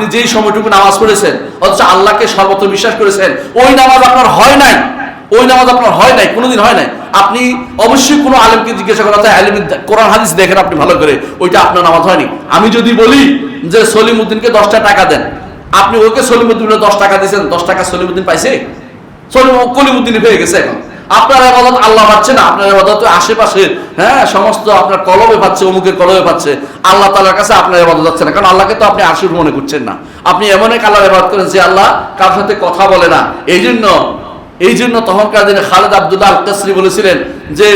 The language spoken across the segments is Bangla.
আপনি যেই সময়টুকু নামাজ পড়েছেন, অথচ আল্লাহকে সর্বত্র বিশ্বাস করেছেন, ওই নামাজ আপনার হয় নাই। ওই নামাজ আপনার হয় নাই, কোনোদিন হয় নাই। আপনি অবশ্যই কোনো আলেমকে জিজ্ঞাসা করা যায় আলেম কোরআন হাদিস দেখেন আপনি ভালো করে, ওইটা আপনার নামাজ হয়নি। আমি যদি বলি যে সলিম উদ্দিনকে দশটা টাকা দেন, আপনি ওকে সলিম উদ্দিন দশ টাকা দিয়েছেন, দশ টাকা সলিম উদ্দিন পাইছে? সলিম কলিমুদ্দিন পেয়ে গেছে এখন। আপনার আবাদত আল্লাহ পাচ্ছে না, আপনার আবাদত আশেপাশে হ্যাঁ সমস্ত আপনার কলমে পাচ্ছে, অমুকের কলমে পাচ্ছে। আল্লাহ তালার কাছে আপনার আবাদত যাচ্ছে না, কারণ আল্লাহকে তো আপনি আশুর মনে করছেন না। আপনি এমন এক আল্লাহর আবাদ করেন যে আল্লাহ কার সাথে কথা বলে না। এই জন্য এই জন্য তখনকার দিনে খালেদ আব্দুল্লাহ আল বলেছিলেন যে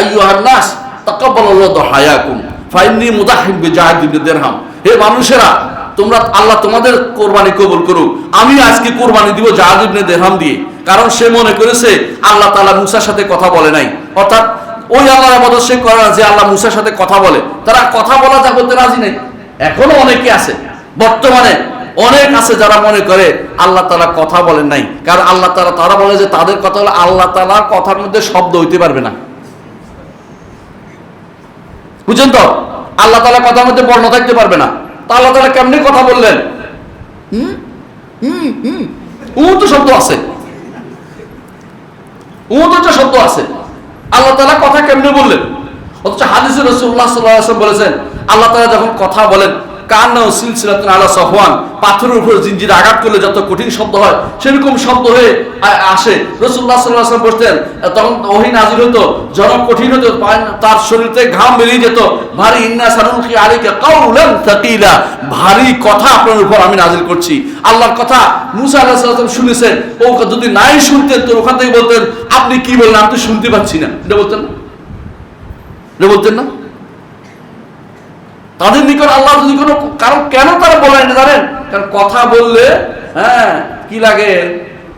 আইয়ুহান্নাস তাকাব্বালাল্লাহু হায়াকুম ফাইন্নি মুদাহিম বিজাহিদ ইবনে দিরহাম হে মানুষেরা, তোমরা আল্লাহ তোমাদের কোরবানি কবুল করুক। আমি আজকে কোরবানি দিব জাহাদ ইবনে দেহাম দিয়ে। কারণ সে মনে করেছে, আল্লাহ তালা মুসার সাথে কথা বলে নাই। অর্থাৎ ওই আবাদত সে করে না যে আল্লাহ মুসার সাথে কথা বলে। তারা কথা বলা যা বলতে রাজি নেই। এখনও অনেকে আছে, বর্তমানে অনেক আছে যারা মনে করে আল্লাহ তাআলা কথা বলেন নাই। কারণ আল্লাহ তাআলা তারা বলে যে তাদের কথা হলো আল্লাহ তাআলার কথার মধ্যে শব্দ হইতে পারবে না। বুঝছেন তো? আল্লাহ তালা কথার মধ্যে বর্ণ থাকতে পারবে না। তা আল্লাহ তালা কেমনি কথা বললেন? হুম? হুম? হুম? উ তো শব্দ আছে। উ একটা শব্দ আছে। আল্লাহ তালা কথা কেমনে বললেন? অথচ হাদিসুর রসুল্লাহ সাল্লাহ বলেছেন, আল্লাহ তালা যখন কথা বলেন কান্না ও সিলসিলাতুন আলা সফওয়ান, পাথরের উপর জিঞ্জির আঘাত করলে যত কঠিন শব্দ হয়, সেরকম শব্দ হয়ে আসে। রাসূলুল্লাহ সাল্লাল্লাহু আলাইহি ওয়াসাল্লাম বলতেন, তখন ওহী নাযিল হতো জনম কঠিন হতো তার শরীর ঘাম বেরিয়ে যেত। ভারী ইন্না সানুখি আলাইকা কাউলান তাকিলা ভারী কথা আপনার উপর আমি নাজিল করছি। আল্লাহর কথা মুসা আলাইহিস সালাম শুনেছেন। ও যদি নাই শুনতেন, তো ওখান থেকে বলতেন, আপনি কি বললেন? আমি তো শুনতে পাচ্ছি না। এটা বলতেন না? এটা বলতেন না? তাদের নিকট আল্লাহ যদি কোনো কারণ, কেন তারা বলেন জানেন? কারণ কথা বললে হ্যাঁ কি লাগে?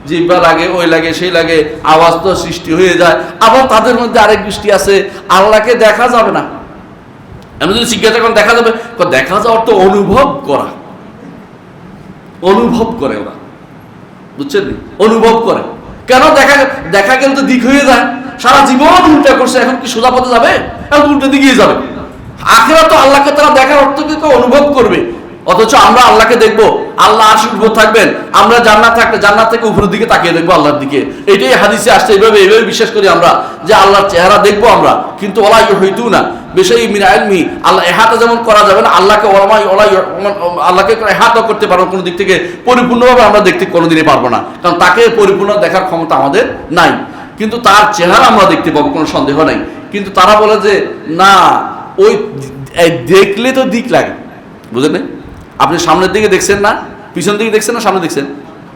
জিব্বা লাগে, ওই লাগে, সেই লাগে, আওয়াজ তো সৃষ্টি হয়ে যায়। আবার তাদের মধ্যে আরেক দৃষ্টি আছে, আল্লাহকে দেখা যাবে না। আমি যদি জিজ্ঞাসা করেন, দেখা যাবে? দেখা যাওয়ার তো অনুভব করা। অনুভব করে ওরা। বুঝছেন অনুভব করে। কেন দেখা দেখা গেলে তো দিক হয়ে যায়। সারা জীবন উল্টা করছে, এখন কি সোজা পথে যাবে? এখন উল্টো দিকেই যাবে। আখেরা তো আল্লাহকে দেখার অর্থ কি অনুভব করবে? অথচ আমরা আল্লাহকে দেখব, আল্লাহ আশির উপর থাকবেন, আমরা জান্নাত থাকলে জান্নাত থেকে উপরের দিকে তাকিয়ে দেখব আল্লাহর দিকে। এটাই হাদিসে আসছে এইভাবে এইভাবে বিশ্বাস করি আমরা যে আল্লাহর চেহারা দেখব আমরা। কিন্তু ওলা হইতু না বেশি মিনা আলমি আল্লাহ এহাতা যেমন করা যাবে না, আল্লাহকে ওলামাই ওলাই আল্লাহকে এহাতা করতে পারব কোনো দিক থেকে পরিপূর্ণভাবে আমরা দেখতে কোনোদিনই পারব না। কারণ তাকে পরিপূর্ণ দেখার ক্ষমতা আমাদের নাই। কিন্তু তার চেহারা আমরা দেখতে পাবো, কোনো সন্দেহ নাই। কিন্তু তারা বলে যে, না ওই দেখলে তো দিক লাগে। বুঝলেন? আপনি সামনের দিকে দেখছেন না পিছন দিকে দেখছেন না সামনে দেখছেন?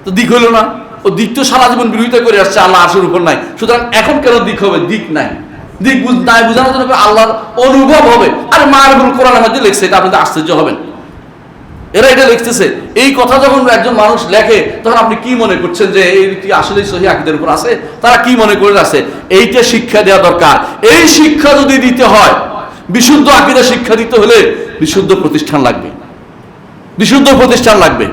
তো দিক হলো না। ও দিক তো সারা জীবন বিরোধিতা করে আসছে, আল্লাহ আসর উপর নাই। সুতরাং এখন কেন দিক হবে? দিক নাই। দিক নাই বোঝানোর জন্য আল্লাহর অনুভব হবে। আর মারবুল কোরআনের মধ্যে লিখছে, এটা আপনি তো আশ্চর্য হবেন এরা এটা লিখতেছে, এই কথা যখন একজন মানুষ লেখে, তখন আপনি কি মনে করছেন যে এইটি আসলে সহি আকিদের উপর আছে? তারা কি মনে করে আছে? এইটা শিক্ষা দেওয়া দরকার। এই শিক্ষা যদি দিতে হয় বিশুদ্ধ আকিদা শিক্ষা দিতে হলে বিশুদ্ধ প্রতিষ্ঠান লাগবে। বিশুদ্ধ প্রতিষ্ঠান লাগবে।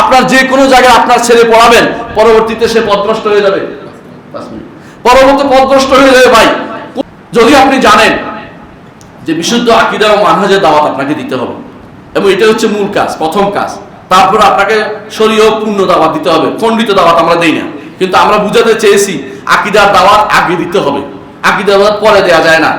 আপনার যে কোনো জায়গায় আপনার ছেলে পড়াবেন, পরবর্তীতে সে পদভ্রষ্ট হয়ে যাবে। পরবর্তী পদভ্রষ্ট হয়ে যাবে ভাই। যদি আপনি জানেন যে বিশুদ্ধ আকিদা ও মানহাজের দাওয়াত আপনাকে দিতে হবে, এবং এটা হচ্ছে মূল কাজ, প্রথম কাজ। তারপর আপনাকে শরীয় পূর্ণ দাওয়াত দিতে হবে, খণ্ডিত দাওয়াত আমরা দেই না। কিন্তু আমরা বুঝাতে চেয়েছি, আকিদার দাওয়াত আগে দিতে হবে। আকিদার দাওয়াত পরে দেওয়া যায় না।